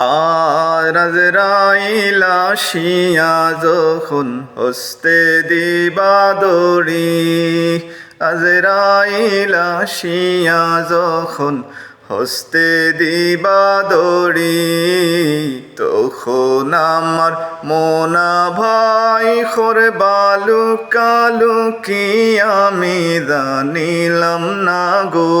আর Raila শিয়া যখন হস্তে দিবা দড়ি, আজরাইলা শিয়া যখন হস্তে দিবা দড়ি, তখন আমার মোনা ভাই খোর বালু কালু কি আমি জানিলাম না গো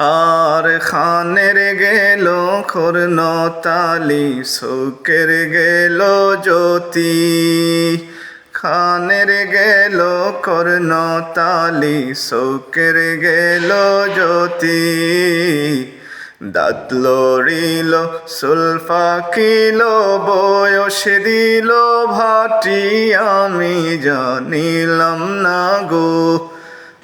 আর খানের গেল খর্ন তালি শোকের গেল জ্যোতি। খানের গেল কর্ণ তালি শোকের গেল জ্যোতি। দাঁত লড়িল, সুলফা কিল বয়স দিল ভাটি, আমি জানিলাম না গো।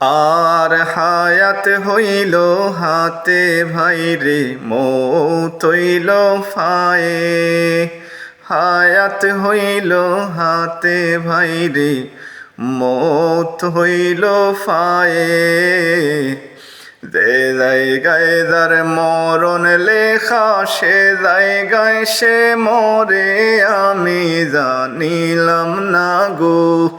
আর হায়াত হইল হাতে ভাইরে মৌত হইল ফায়ে। হায়াত হইল হাতে ভাই রে, মৌত হইল ফায়ে। যে জায়গায় যার মরণ লেখা, সে জায়গায় সে মরে, আমি জানিলাম না গো।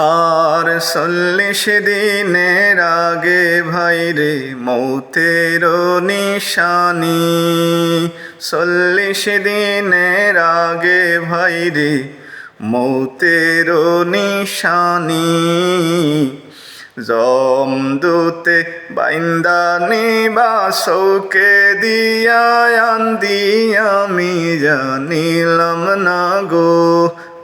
আর চল্লিশ দিনের আগে ভাইরে মৌতের নিশানি। চল্লিশ দিনের আগে ভাইরে মৌতের নিশানি। জম দুতে বাইন্দানি বা শৌকে দিয়া, আন্দি আমি জানিলাম না গো।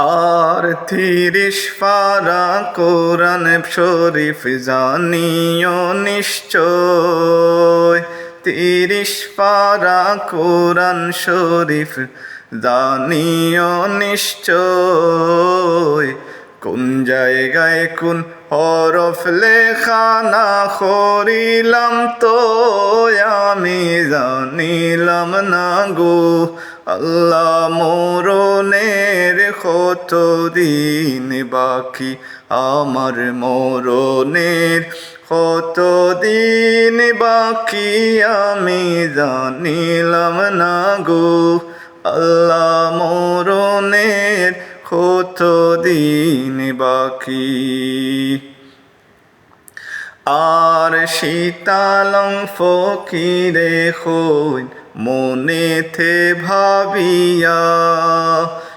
আর তিরিশ পারা কোরআন শরীফ জানিও নিশ্চয়। তিরিশ পারা কোরআন শরীফ জানিও নিশ্চয়। জায়গায় কোন হরফ লেখা না করিলাম তো আমি জানিলাম না গো। আল্লাহ মরণের কত দিন বাকি? আমার মরণের কত দিন বাকি? আমি জানিলাম না গো। আল্লাহ মরণের কত দিন বাকি? আর শীতালং ফকিরে হইন মনেতে ভাবিয়া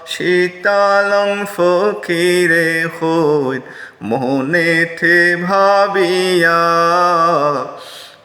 শীতালং ফকিরে হইন মনেতে ভাবিয়া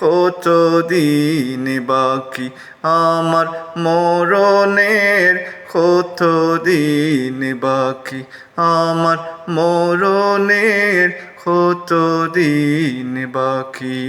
কত দিন বাকি আমার মরণের কত দিন বাকি আমার মরণের কত দিন বাকি।